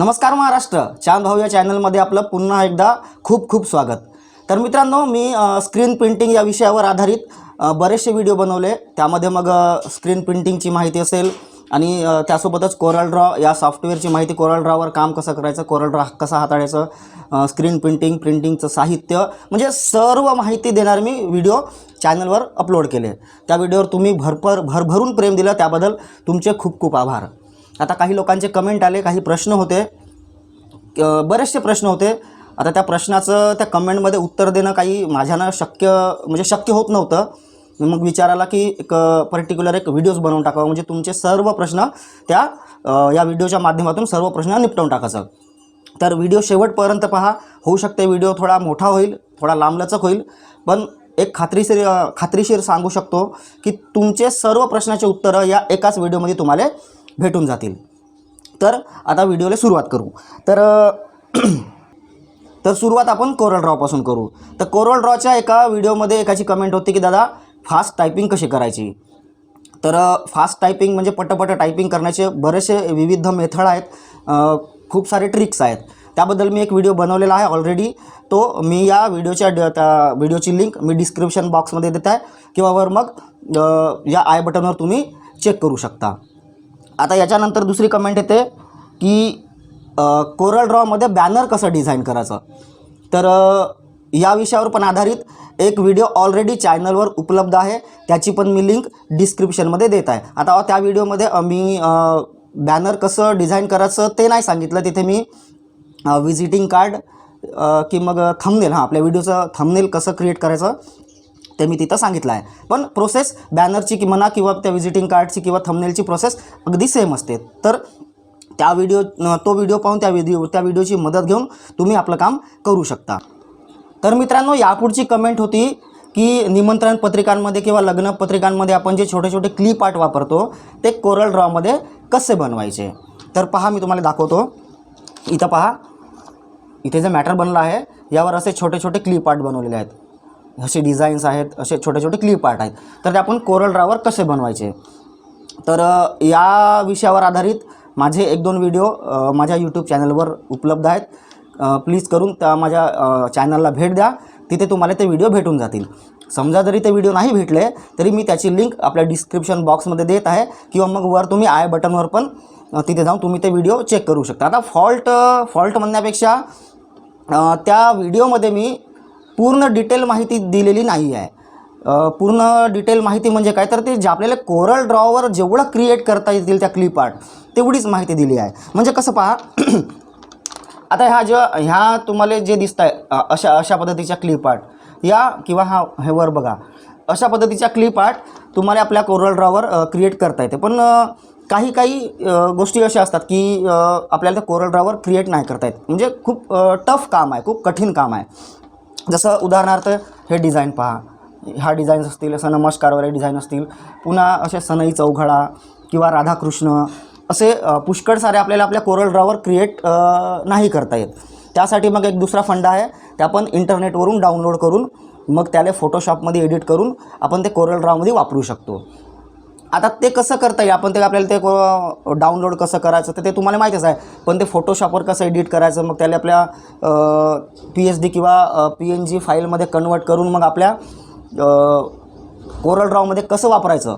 नमस्कार महाराष्ट्र. चांद भाऊ या चॅनलमध्ये आपलं पुन्हा एकदा खूप खूप स्वागत. तर मित्रांनो मी स्क्रीन प्रिंटिंग या विषयावर आधारित बरेचसे व्हिडिओ बनवले. त्यामध्ये मग स्क्रीन प्रिंटिंगची माहिती असेल आणि त्यासोबतच कोरल ड्रॉ या सॉफ्टवेअरची माहिती कोरल ड्रॉवर काम कसं करायचं कोरल ड्रॉ कसा हाताळायचं स्क्रीन प्रिंटिंग प्रिंटिंगचं साहित्य म्हणजे सर्व माहिती देणारे मी व्हिडिओ चॅनलवर अपलोड केले. त्या व्हिडिओवर तुम्ही भरपर भरभरून प्रेम दिलं. त्याबद्दल तुमचे खूप खूप आभार. आता काही लोकांचे कमेंट आले काही प्रश्न होते. बरेचसे प्रश्न होते. आता त्या प्रश्नाचं त्या कमेंटमध्ये उत्तर देणं काही माझ्यानं शक्य म्हणजे शक्य होत नव्हतं. मी मग विचाराला की एक पर्टिक्युलर एक व्हिडिओज बनवून टाकावं. म्हणजे तुमचे सर्व प्रश्न त्या या व्हिडिओच्या माध्यमातून सर्व प्रश्न निपटवून टाकायचं. तर व्हिडिओ शेवटपर्यंत पहा. होऊ शकते व्हिडिओ थोडा मोठा होईल थोडा लांबलचक होईल. पण एक खात्रीशीर खात्रीशीर सांगू शकतो की तुमचे सर्व प्रश्नाचे उत्तरं या एकाच व्हिडिओमध्ये तुम्हाला भेटून जातील. तर आता व्हिडिओला सुरुवात करू. तर तर सुरुवात आपण कोरल ड्रॉपासून करू. तर कोरल ड्रॉच्या एका व्हिडिओमध्ये एकाची कमेंट होती की दादा फास्ट टायपिंग कशी करायची? तर फास्ट टायपिंग म्हणजे पटपट टायपिंग करण्याचे बरेचसे विविध मेथड आहेत. खूप सारे ट्रिक्स आहेत. त्याबद्दल मी एक व्हिडिओ बनवलेला आहे ऑलरेडी तो मी या व्हिडिओच्या ड त्या व्हिडिओची लिंक मी डिस्क्रिप्शन बॉक्समध्ये देत आहे. किंवा वर मग या आय बटनवर तुम्ही चेक करू शकता. आता याच्यानंतर दुसरी कमेंट येते की कोरल ड्रॉमध्ये बॅनर कसं डिझाईन करायचं? तर या विषयावर पण आधारित एक व्हिडिओ ऑलरेडी चॅनलवर उपलब्ध आहे. त्याची पण मी लिंक डिस्क्रिप्शनमध्ये देत आहे. आता त्या व्हिडिओमध्ये मी बॅनर कसं डिझाईन करायचं ते नाही सांगितलं. तिथे मी विजिटिंग कार्ड की मग थंबनेल हां आपल्या व्हिडिओचं थंबनेल कसं क्रिएट करायचं ते मी तिथं सांगितलं आहे. पण प्रोसेस बॅनरची की म्हणा किंवा त्या व्हिजिटिंग कार्डची किंवा थंबनेलची प्रोसेस अगदी सेम असते. तर त्या व्हिडिओ तो व्हिडिओ पाहून त्या व्हिडिओ त्या व्हिडिओची मदत घेऊन तुम्ही आपलं काम करू शकता. तर मित्रांनो यापुढची कमेंट होती की निमंत्रण पत्रिकांमध्ये किंवा लग्न पत्रिकांमध्ये आपण जे छोटे छोटे क्लिप आर्ट वापरतो ते कोरल ड्रॉमध्ये कसे बनवायचे? तर पहा मी तुम्हाला दाखवतो. इथं पहा. इथे जे मॅटर बनलं आहे यावर असे छोटे छोटे क्लिप आर्ट बनवलेले आहेत. असे डिझाईन्स आहेत असे छोटे छोटे क्लिप आर्ट आहेत. तर ते आपण कोरल ड्रावर कसे बनवायचे? तर या विषयावर आधारित माझे एक दोन व्हिडिओ माझ्या यूट्यूब चॅनलवर उपलब्ध आहेत. प्लीज करून त्या माझ्या चॅनलला भेट द्या. तिथे तुम्हाला ते व्हिडिओ भेटून जातील. समजा जरी ते व्हिडिओ नाही भेटले तरी मी त्याची लिंक आपल्या डिस्क्रिप्शन बॉक्समध्ये देत आहे किंवा मग वर तुम्ही आय बटनवर पण तिथे जाऊन तुम्ही ते व्हिडिओ चेक करू शकता. आता फॉल्ट फॉल्ट म्हणण्यापेक्षा त्या व्हिडिओमध्ये मी पूर्ण डिटेल माहिती दिलेली नाही आहे. पूर्ण डिटेल माहिती म्हणजे काय? तर ते जे आपल्याला कोरल ड्रॉवर जेवढं क्रिएट करता येतील त्या क्लिप आर्ट तेवढीच माहिती दिली आहे. म्हणजे कसं पहा आता ह्या ज्या ह्या तुम्हाला जे दिसत आहे अशा अशा पद्धतीच्या क्लिप आर्ट या किंवा हा हे वर बघा. अशा पद्धतीच्या क्लिप आर्ट तुम्हाला आपल्या कोरल ड्रॉवर क्रिएट करता येते. पण काही काही गोष्टी अशा असतात की आपल्याला ते कोरल ड्रॉवर क्रिएट नाही करता येत. म्हणजे खूप टफ काम आहे खूप कठीण काम आहे. जसं उदाहरणार्थ हे डिझाईन पहा. ह्या डिझाईन्स असतील असं नमस्कारवाले डिझाईन असतील पुन्हा असे सनई चौघडा किंवा राधाकृष्ण असे पुष्कळ सारे आपल्याला आपल्या कोरल ड्रॉवर क्रिएट नाही करता येत. त्यासाठी मग एक दुसरा फंड आहे ते आपण इंटरनेटवरून डाउनलोड करून मग त्याला फोटोशॉपमध्ये एडिट करून आपण ते कोरल ड्रॉमध्ये वापरू शकतो. आता ते कसं करता येईल? आपण ते आपल्याला ते डाउनलोड कसं करायचं तर ते तुम्हाला माहीतच आहे. पण ते फोटोशॉपवर कसं एडिट करायचं मग त्याला आपल्या पी एच डी किंवा पी एन जी फाईलमध्ये कन्वर्ट करून मग आपल्या कोरल ड्रॉमध्ये कसं वापरायचं?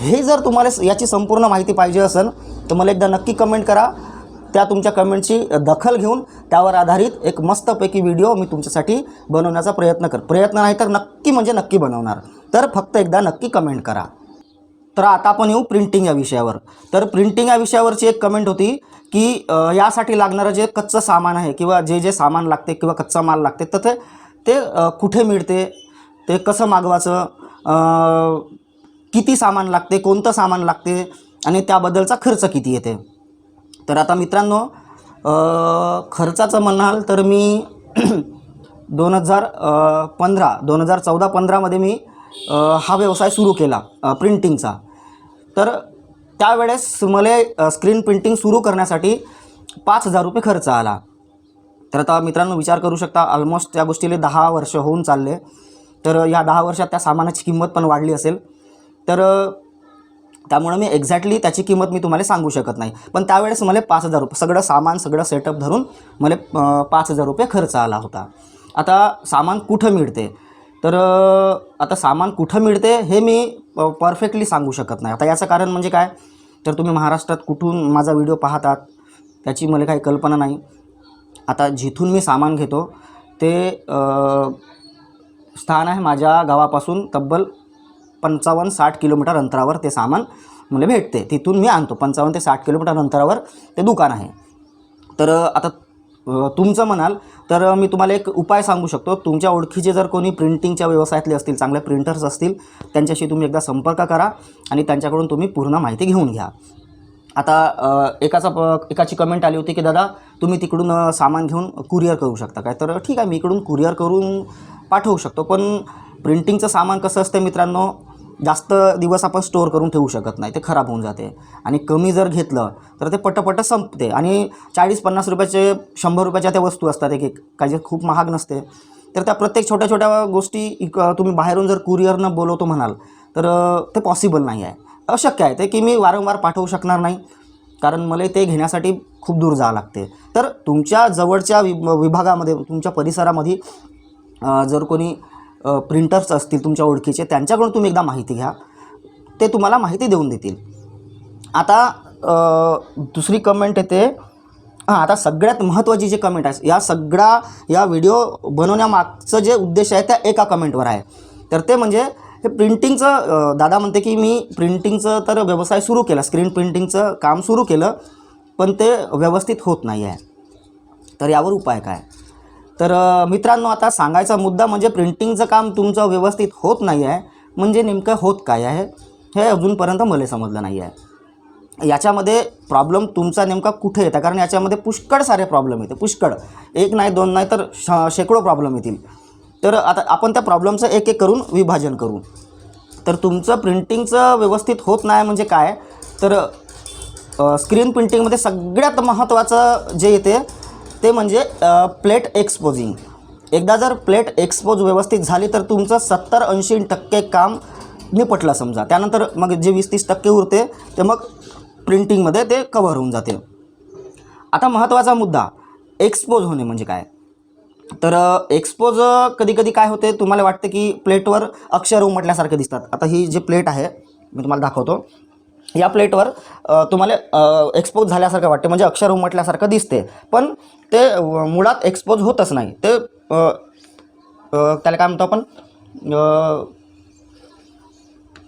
हे जर तुम्हाला स- याची संपूर्ण माहिती पाहिजे असेल तर मला एकदा नक्की कमेंट करा. त्या तुमच्या कमेंटची दखल घेऊन त्यावर आधारित एक मस्तपैकी व्हिडिओ मी तुमच्यासाठी बनवण्याचा प्रयत्न कर प्रयत्न नाही तर नक्की म्हणजे नक्की बनवणार. तर फक्त एकदा नक्की कमेंट करा. तर आता आपण येऊ प्रिंटिंग या विषयावर. तर प्रिंटिंग या विषयावरची एक कमेंट होती की यासाठी लागणारं जे कच्चं सामान आहे किंवा जे जे सामान लागते किंवा कच्चा माल लागते तर ते ते कुठे मिळते? ते कसं मागवायचं? किती सामान लागते? कोणतं सामान लागते? आणि त्याबद्दलचा खर्च किती येते? तर आता मित्रांनो खर्चाचं म्हणाल तर मी दोन हजार पंधरा दोन हजार चौदा पंधरामध्ये मी हा व्यवसाय सुरू केला प्रिंटिंगचा तर त्यावेळेस मला स्क्रीन प्रिंटिंग सुरू करण्यासाठी पाच हजार रुपये खर्च आला. तर आता मित्रांनो विचार करू शकता ऑलमोस्ट त्या गोष्टीला दहा वर्ष होऊन चालले. तर या दहा वर्षात त्या सामानाची किंमत पण वाढली असेल. तर त्यामुळं मी एक्झॅक्टली त्याची किंमत मी तुम्हाला सांगू शकत नाही. पण त्यावेळेस मला पाच हजार रुपये सगळं सामान सगळं सेटअप धरून मला पाच हजार रुपये खर्च आला होता. आता सामान कुठं मिळते? तर आता सामान कुठं मिळते हे मी परफेक्टली सांगू शकत नाही. आता याचं कारण म्हणजे काय? तर तुम्ही महाराष्ट्रात कुठून माझा व्हिडिओ पाहतात त्याची मला काही कल्पना नाही. आता जिथून मी सामान घेतो ते स्थान आहे माझ्या गावापासून तब्बल पंचावन्न साठ किलोमीटर अंतरावर ते सामान मला भेटते. तिथून मी आणतो. पंचावन्न ते साठ किलोमीटर अंतरावर ते दुकान आहे. तर आता तुमचं म्हणाल तर मी तुम्हाला एक उपाय सांगू शकतो. तुमच्या ओळखीचे जर कोणी प्रिंटिंगच्या व्यवसायातले असतील चांगले प्रिंटर्स असतील त्यांच्याशी तुम्ही एकदा संपर्क करा आणि त्यांच्याकडून तुम्ही पूर्ण माहिती घेऊन घ्या. आता एकाचा प एकाची कमेंट आली होती की दादा तुम्ही तिकडून सामान घेऊन कुरिअर करू शकता काय? तर ठीक आहे मी इकडून कुरिअर करून पाठवू शकतो. पण प्रिंटिंगचं सामान कसं असतं मित्रांनो जास्त दिवस आपण स्टोअर करून ठेवू शकत नाही ते खराब होऊन जाते. आणि कमी जर घेतलं तर ते पटपट संपते. आणि चाळीस पन्नास रुपयाचे शंभर रुपयाच्या त्या वस्तू असतात एक एक काही जे खूप महाग नसते. तर त्या प्रत्येक छोट्या छोट्या गोष्टी इक तुम्ही बाहेरून जर कुरिअरनं बोलवतो म्हणाल तर ते पॉसिबल नाही आहे. अशक्य आहे ते की मी वारंवार पाठवू शकणार नाही. कारण मला ते घेण्यासाठी खूप दूर जावं लागते. तर तुमच्या जवळच्या वि विभागामध्ये तुमच्या परिसरामध्ये जर कोणी प्रिंटर्स असतील तुमच्या ओळखीचे त्यांच्याकडून तुम्ही एकदा माहिती घ्या. ते तुम्हाला माहिती देऊन देतील. आता दुसरी कमेंट येते. हां आता सगळ्यात महत्त्वाची जी कमेंट आहे या सगळा या व्हिडिओ बनवण्यामागचं जे उद्देश आहे त्या एका कमेंटवर आहे. तर ते म्हणजे हे प्रिंटिंगचं दादा म्हणते की मी प्रिंटिंगचं तर व्यवसाय सुरू केला स्क्रीन प्रिंटिंगचं काम सुरू केलं पण ते व्यवस्थित होत नाही आहे तर यावर उपाय काय? तर मित्रांनो आता सांगायचा मुद्दा म्हणजे प्रिंटिंगचं काम तुमचं व्यवस्थित होत नाही आहे म्हणजे नेमकं होत काय आहे हे अजूनपर्यंत मला समजलं नाही आहे याच्यामध्ये प्रॉब्लेम तुमचा नेमका कुठे येतं? कारण याच्यामध्ये पुष्कळ सारे प्रॉब्लेम येते. पुष्कळ. एक नाही दोन नाही तर श शेकडो प्रॉब्लेम येतील. तर आता आपण त्या प्रॉब्लेमचं एक एक करून विभाजन करू. तर तुमचं प्रिंटिंगचं व्यवस्थित होत नाही म्हणजे काय? तर स्क्रीन प्रिंटिंगमध्ये सगळ्यात महत्त्वाचं जे येते ते म्हणजे प्लेट एक्सपोजिंग एकदा जर प्लेट एक्सपोज व्यवस्थित झाली तर तुमचं सत्तर ऐंशी टक्के काम निपटलं समजा. त्यानंतर मग जे वीस तीस टक्के उरते ते मग प्रिंटिंगमध्ये ते कव्हर होऊन जाते. आता महत्त्वाचा मुद्दा एक्सपोज होणे म्हणजे काय? तर एक्सपोज कधी कधी काय होते? तुम्हाला वाटते की प्लेटवर अक्षर उमटल्यासारखे दिसतात. आता ही जी प्लेट आहे मी तुम्हाला दाखवतो. या प्लेटवर तुम्हाला एक्सपोज झाल्यासारखं वाटते. म्हणजे अक्षर उमटल्यासारखं दिसते पण ते मुळात एक्सपोज होतच नाही. ते त्याला काय म्हणतो आपण?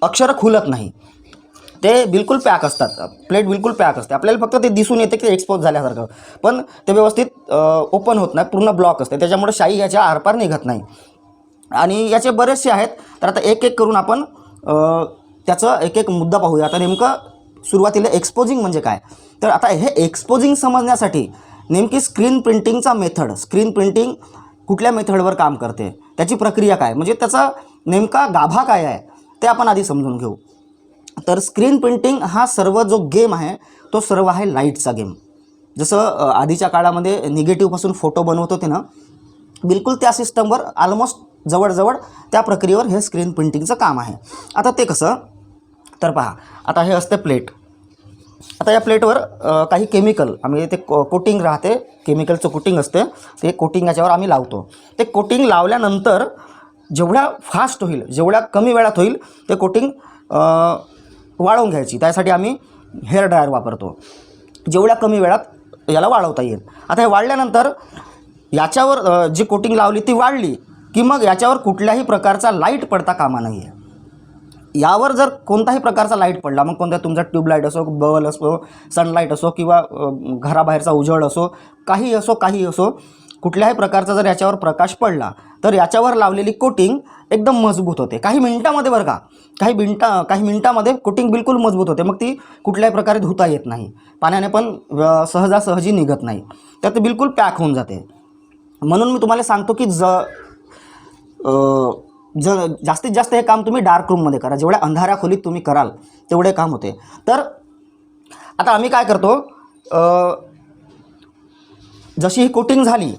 अक्षर अक्षरं खुलत नाही. ते बिलकुल पॅक असतात. प्लेट बिलकुल पॅक असते. आपल्याला फक्त ते दिसून येते की एक्सपोज झाल्यासारखं. पण ते व्यवस्थित ओपन होत नाही. पूर्ण ब्लॉक असते. त्याच्यामुळे शाई याच्या आरपार निघत नाही. आणि याचे बरेचसे आहेत. तर आता एक एक करून आपण त्याचं एक एक मुद्दा पाहूया. आता नेमकं सुरुवातीला एक्सपोजिंग म्हणजे काय? तर आता हे एक्सपोजिंग समजण्यासाठी नेमकी स्क्रीन प्रिंटिंगचा मेथड स्क्रीन प्रिंटिंग कुठल्या मेथडवर काम करते? त्याची प्रक्रिया काय? म्हणजे त्याचा नेमका गाभा काय आहे? ते आपण आधी समजून घेऊ. तर स्क्रीन प्रिंटिंग हा सर्व जो गेम आहे तो सर्व आहे लाईटचा गेम जसं आधीच्या काळामध्ये निगेटिव्हपासून फोटो बनवत होते ना बिलकुल त्या सिस्टमवर ऑलमोस्ट जवळजवळ त्या प्रक्रियेवर हे स्क्रीन प्रिंटिंगचं काम आहे. आता ते कसं? तर पहा आता हे असते प्लेट आता या प्लेटवर काही केमिकल आम्ही ते को कोटिंग राहते केमिकलचं कोटिंग असते ते कोटिंग याच्यावर आम्ही लावतो. ते कोटिंग लावल्यानंतर जेवढ्या फास्ट होईल जेवढ्या कमी वेळात होईल ते कोटिंग वाळवून घ्यायची. त्यासाठी आम्ही हेअर ड्रायर वापरतो. जेवढ्या कमी वेळात याला वाळवता येईल. आता हे वाळल्यानंतर याच्यावर जी कोटिंग लावली ती वाढली की मग याच्यावर कुठल्याही प्रकारचा लाइट पडता कामा नाही आहे यावर जर कोणताही प्रकारचा लाइट पडला मग कोणत्या तुमचा ट्यूबलाईट असो बवल असो सनलाईट असो किंवा घराबाहेरचा उजळ असो काही असो काही असो कुठल्याही प्रकारचा जर याच्यावर प्रकाश पडला तर याच्यावर लावलेली कोटिंग एकदम मजबूत होते. काही मिनटामध्ये बरं का काही मिनटा काही मिनटामध्ये कोटिंग बिलकुल मजबूत होते मग ती कुठल्याही प्रकारे धुता येत नाही. पाण्याने पण सहजासहजी निघत नाही. तर ते बिलकुल पॅक होऊन जाते. म्हणून मी तुम्हाला सांगतो की ज ज जास्तीत जास्त हे काम तुम्ही डार्क रूममध्ये करा. जेवढ्या अंधाऱ्या खोलीत तुम्ही कराल तेवढे काम होते. तर आता आम्ही काय करतो जशी ही कोटिंग झाली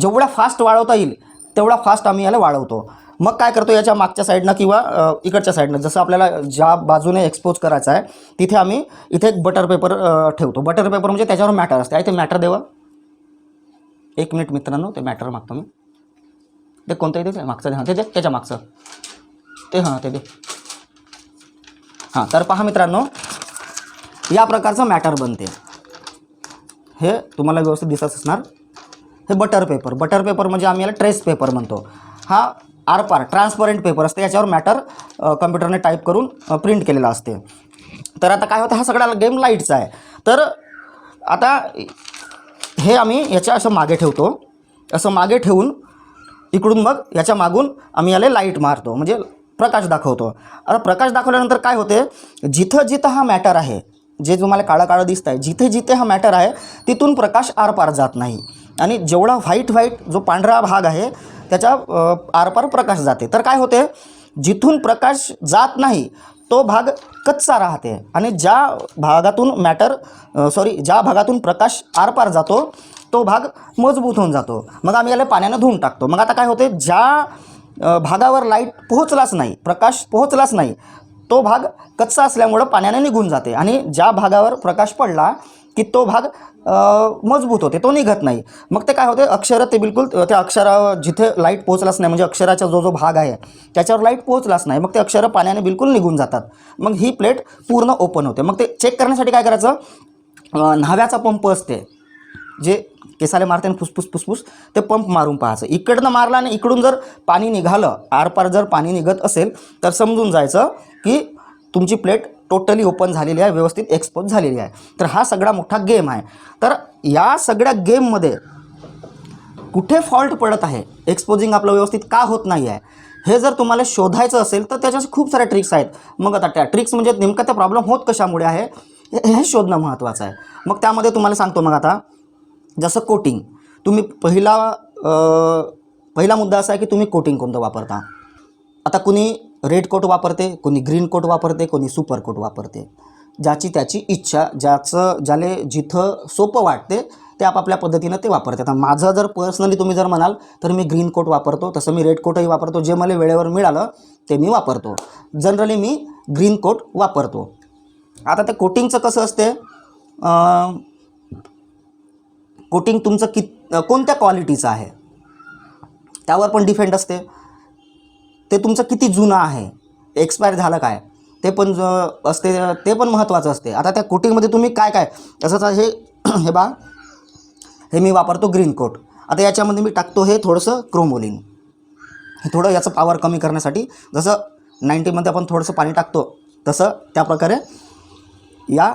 जेवढ्या फास्ट वाळवता येईल तेवढा फास्ट आम्ही याला वाळवतो मग काय करतो याच्या मागच्या साईडनं किंवा इकडच्या साईडनं जसं आपल्याला ज्या बाजूने एक्सपोज करायचं आहे तिथे आम्ही इथे एक बटर पेपर ठेवतो. बटर पेपर म्हणजे त्याच्यावर मॅटर असते. आहे ते मॅटर देवा? एक मिनिट मित्रांनो ते मॅटर मागतो मी. ते कोणतं येते मागचं दे हां ते दे त्याच्या मागचं. ते हां ते दे. हां तर पहा मित्रांनो या प्रकारचं मॅटर बनते. हे तुम्हाला व्यवस्थित दिसत असणार. हे बटर पेपर बटर पेपर म्हणजे आम्ही याला ट्रेस पेपर म्हणतो. हा आरपार ट्रान्सपरंट पेपर असते. याच्यावर मॅटर कम्प्युटरने टाईप करून प्रिंट केलेला असते. तर आता काय होतं? हा सगळा गेम लाईटचा आहे. तर आता हे आम्ही याच्या असं मागे ठेवतो. असं मागे ठेवून इकडून मग याच्या मागून आम्ही याला लाइट मारतो. म्हणजे प्रकाश दाखवतो. आता प्रकाश दाखवल्यानंतर काय होते? जिथं जिथं हा मॅटर आहे जे तुम्हाला काळं काळं दिसत आहे जिथे जिथे हा मॅटर आहे तिथून प्रकाश आरपार जात नाही. आणि जेवढा व्हाईट व्हाईट जो पांढरा भाग आहे त्याच्या आरपार प्रकाश जाते. तर काय होते? जिथून प्रकाश जात नाही तो भाग कच्चा राहते. आणि ज्या भागातून मॅटर सॉरी ज्या भागातून प्रकाश आरपार जातो तो भाग मजबूत होऊन जातो. मग आम्ही याला पाण्यानं धुवून टाकतो. मग आता काय होते ज्या भागावर लाइट पोहोचलाच नाही प्रकाश पोहोचलाच नाही तो भाग कच्चा असल्यामुळं पाण्याने निघून जाते. आणि ज्या भागावर प्रकाश पडला की तो भाग मजबूत होते. तो निघत नाही. मग ते काय होते? अक्षर ते बिलकुल त्या अक्षरा जिथे लाइट पोहोचलाच नाही म्हणजे अक्षराचा जो जो भाग आहे त्याच्यावर लाइट पोहोचलाच नाही. मग ते अक्षर पाण्याने बिलकुल निघून जातात. मग ही प्लेट पूर्ण ओपन होते. मग ते चेक करण्यासाठी काय करायचं? न्हाव्याचा पंप असते जे केसाले मारते आणि फुसफुस फुसफुस ते पंप मारून पाहायचं. इकडनं मारलं आणि इकडून जर पाणी निघालं आरपार जर पाणी निघत असेल तर समजून जायचं की तुमची प्लेट टोटली ओपन झालेली आहे व्यवस्थित एक्सपोज झालेली आहे. तर हा सगळा मोठा गेम आहे. तर या सगळ्या गेममध्ये कुठे फॉल्ट पडत आहे? एक्सपोजिंग आपलं व्यवस्थित का होत नाही आहे हे जर तुम्हाला शोधायचं असेल तर त्याच्या खूप साऱ्या ट्रिक्स आहेत. मग आता त्या ट्रिक्स म्हणजे नेमका त्या प्रॉब्लेम होत कशामुळे आहे? हे हे शोधणं महत्त्वाचं आहे. मग त्यामध्ये तुम्हाला सांगतो मग आता. जसं कोटिंग तुम्ही पहिला पहिला मुद्दा असा आहे की तुम्ही कोटिंग कोणतं वापरता? आता कुणी रेड कोट वापरते कोणी ग्रीन कोट वापरते कोणी सुपर कोट वापरते. ज्याची त्याची इच्छा ज्याचं ज्याले जिथं सोपं वाटते ते आपापल्या पद्धतीनं ते वापरते आता माझं जर पर्सनली तुम्ही जर म्हणाल तर मी ग्रीन कोट वापरतो तसं मी रेड कोटही वापरतो. जे मला वेळेवर मिळालं ते मी वापरतो. जनरली मी ग्रीन कोट वापरतो. आता ते कोटिंगचं कसं असते? कोटिंग तुमचं कित कोणत्या क्वालिटीचं आहे? त्यावर पण डिफेंड असते. ते तुमचं किती जुनं आहे? एक्सपायर झालं काय? ते पण ज- असते ते पण महत्त्वाचं असते. आता त्या कोटिंगमध्ये तुम्ही काय काय? तसंच हे हे बा हे मी वापरतो ग्रीन कोट आता याच्यामध्ये मी टाकतो हे थोडंसं क्रोमोलिन हे थोडं याचं पॉवर कमी करण्यासाठी जसं नाईन्टीमध्ये आपण थोडंसं पाणी टाकतो तसं त्याप्रकारे या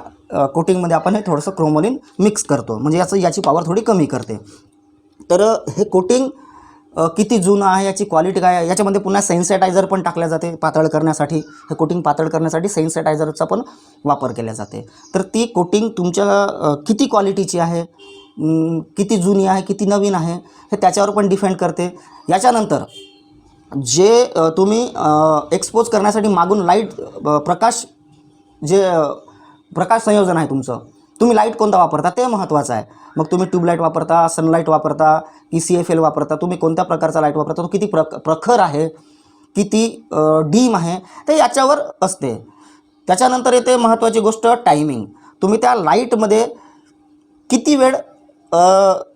कोटिंगमध्ये आपण हे थोडंसं क्रोमोलिन मिक्स करतो. म्हणजे याचं याची पॉवर थोडी कमी करते. तर हे कोटिंग किती जुनं आहे याची क्वालिटी काय आहे याच्यामध्ये पुन्हा सेन्सेटायझर पण टाकल्या जाते पातळ करण्यासाठी. हे कोटिंग पातळ करण्यासाठी सेन्सेटायझरचा पण वापर केला जाते. तर ती कोटिंग तुमच्या किती क्वालिटीची आहे किती जुनी आहे किती नवीन आहे हे त्याच्यावर पण डिफेंड करते. याच्यानंतर जे तुम्ही एक्सपोज करण्यासाठी मागून लाइट प्रकाश जे प्रकाश संयोजन आहे तुमचं. तुम्ही लाइट कोणता वापरता? ते महत्त्वाचं आहे. मग तुम्ही ट्यूबलाईट वापरता सनलाईट वापरता की सी एफ एल वापरता तुम्ही कोणत्या प्रकारचा लाइट वापरता? तो किती प्रक प्रखर आहे? किती डीम आहे? ते याच्यावर असते. त्याच्यानंतर येते महत्त्वाची गोष्ट टायमिंग तुम्ही त्या लाईटमध्ये किती वेळ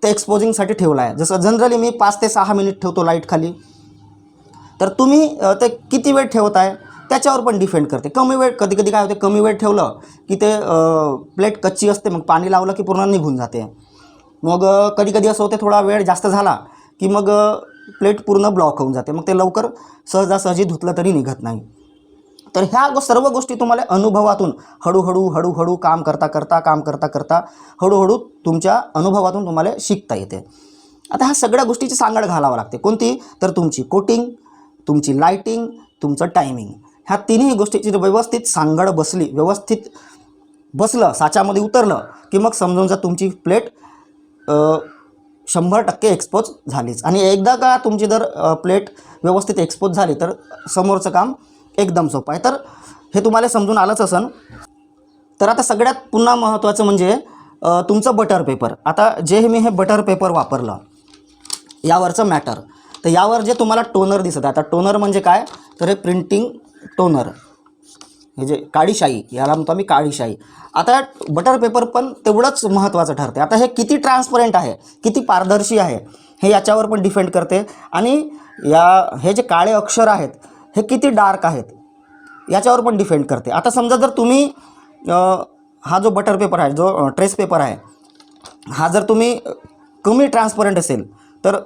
ते एक्सपोजिंगसाठी ठेवला आहे जसं जनरली मी पाच ते सहा मिनिट ठेवतो लाइट खाली. तर तुम्ही ते किती वेळ ठेवताय? त्याच्यावर पण डिपेंड करते. कमी वेळ कधी कधी काय होते कमी वेळ ठेवलं की ते प्लेट कच्ची असते मग पाणी लावलं की पूर्ण निघून जाते. मग कधी कधी असं होते थोडा वेळ जास्त झाला की मग प्लेट पूर्ण ब्लॉक होऊन जाते. मग ते लवकर सहजासहजी धुतलं तरी निघत नाही. तर ह्या सर्व गोष्टी तुम्हाला अनुभवातून हळूहळू हळूहळू काम करता करता काम करता करता हळूहळू तुमच्या अनुभवातून तुम्हाला शिकता येते. आता ह्या सगळ्या गोष्टीची सांगड घालावं लागते. कोणती? तर तुमची कोटिंग तुमची लाईटिंग तुमचं टायमिंग ह्या तिन्ही गोष्टीची जर व्यवस्थित सांगड बसली व्यवस्थित बसलं साच्यामध्ये उतरलं की मग समजून जा तुमची प्लेट शंभर टक्के एक्सपोज झालीच. आणि एकदा का तुमची जर प्लेट व्यवस्थित एक्सपोज झाली तर समोरचं काम एकदम सोपं आहे. तर हे तुम्हाला समजून आलंच असन. तर आता सगळ्यात पुन्हा महत्त्वाचं म्हणजे तुमचं बटर पेपर आता जे हे मी हे बटर पेपर वापरलं यावरचं मॅटर तर यावर जे तुम्हाला टोनर दिसत आहे आता टोनर म्हणजे काय? तर हे प्रिंटिंग टोनर हे जे काळीशाही याला म्हणतो आम्ही काळीशाही आता बटर पेपर पण तेवढंच महत्त्वाचं ठरते आता हे किती ट्रान्सपरंट आहे किती पारदर्शी आहे हे याच्यावर पण डिपेंड करते. आणि या हे जे काळे अक्षर आहेत हे किती डार्क आहेत याच्यावर पण डिपेंड करते. आता समजा जर तुम्ही हा जो बटर पेपर आहे जो ट्रेस पेपर आहे हा जर तुम्ही कमी ट्रान्सपरंट असेल तर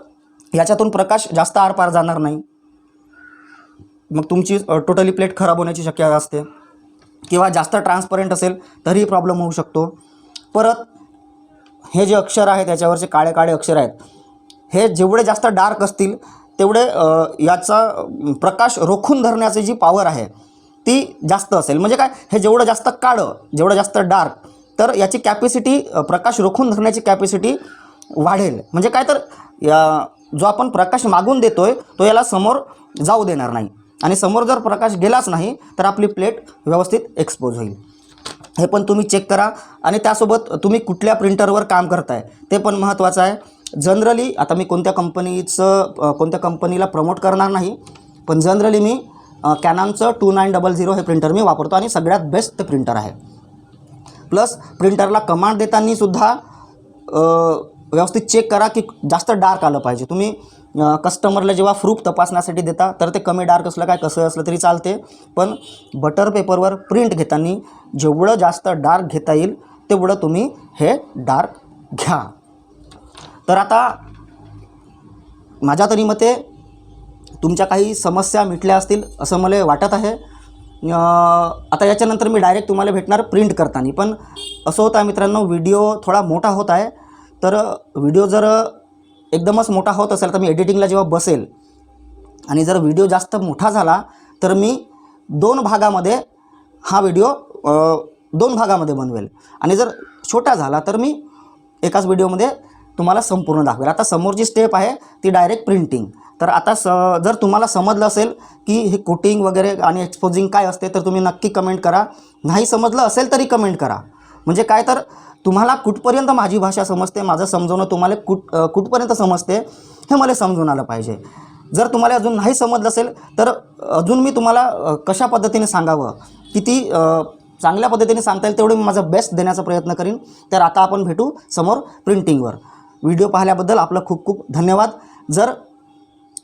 याच्यातून प्रकाश जास्त आरपार जाणार नाही. मग तुमची टोटली प्लेट खराब होण्याची शक्यता असते. किंवा जास्त ट्रान्सपरंट असेल तरीही प्रॉब्लेम होऊ शकतो. परत हे जे अक्षर आहेत याच्यावरचे काळे काळे अक्षर आहेत हे जेवढे जास्त डार्क असतील तेवढे याचा प्रकाश रोखून धरण्याची जी पॉवर आहे ती जास्त असेल. म्हणजे काय? हे जेवढं जास्त काळं जेवढं जास्त डार्क तर याची कॅपॅसिटी प्रकाश रोखून धरण्याची कॅपॅसिटी वाढेल. म्हणजे काय तर या जो आपण प्रकाश मागून देतोय तो याला समोर जाऊ देणार नाही. आणि समोर जर प्रकाश गेलाच नाही तर आपली प्लेट व्यवस्थित एक्सपोज होईल. हे पण तुम्ही चेक करा. आणि त्यासोबत तुम्ही कुठल्या प्रिंटरवर काम करताय ते पण महत्त्वाचं आहे. जनरली आता मी कोणत्या कंपनीचं कोणत्या कंपनीला प्रमोट करणार नाही पण जनरली मी कॅनॉनचं टू नाईन डबल झिरो हे प्रिंटर मी वापरतो आणि सगळ्यात बेस्ट ते प्रिंटर आहे. प्लस प्रिंटरला कमांड देताना सुद्धा व्यवस्थित चेक करा की जास्त डार्क आलं पाहिजे. तुम्ही कस्टमरला जेव्हा प्रूफ तपासण्यासाठी देता तर ते कमी डार्क असलं काय कसं असलं तरी चालते. पण बटर पेपरवर प्रिंट घेताना जेवढं जास्त डार्क घेता येईल तेवढं तुम्ही हे डार्क घ्या. तर आता माझ्या तरी मते तुमच्या काही समस्या मिटल्या असतील असं मला वाटत आहे. आता याच्यानंतर मी डायरेक्ट तुम्हाला भेटणार प्रिंट करताना. पण असं होतं आहे मित्रांनो व्हिडिओ थोडा मोठा होत आहे. तर व्हिडिओ जर एकदमच मोठा होत असेल तर मी एडिटिंगला जेव्हा बसेल आणि जर व्हिडिओ जास्त मोठा झाला तर मी दोन भागामध्ये हा व्हिडिओ दोन भागामध्ये बनवेल. आणि जर छोटा झाला तर मी एकाच व्हिडिओमध्ये तुम्हाला संपूर्ण दाखवेल. आता समोरची स्टेप आहे ती डायरेक्ट प्रिंटिंग तर आता स जर तुम्हाला समजलं असेल की हे कोटिंग वगैरे आणि एक्सपोजिंग काय असते तर तुम्ही नक्की कमेंट करा. नाही समजलं असेल तरी कमेंट करा. म्हणजे काय तर तुम्हाला कुठपर्यंत माझी भाषा समजते माझं समजवणं तुम्हाला कुठ कुठपर्यंत समजते हे मला समजून आलं पाहिजे. जर तुम्हाला अजून नाही समजलं असेल तर अजून मी तुम्हाला कशा पद्धतीने सांगावं? किती चांगल्या पद्धतीने सांगता येईल तेवढं मी माझं बेस्ट देण्याचा प्रयत्न करीन. तर आता आपण भेटू समोर प्रिंटिंगवर व्हिडिओ पाहिल्याबद्दल आपलं खूप खूप धन्यवाद. जर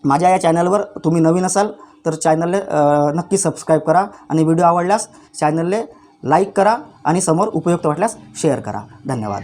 माझ्या या चॅनलवर तुम्ही नवीन असाल तर चॅनलला नक्की सबस्क्राईब करा. आणि व्हिडिओ आवडल्यास चॅनलला लाईक करा आणि समोर उपयुक्त वाटल्यास शेअर करा. धन्यवाद.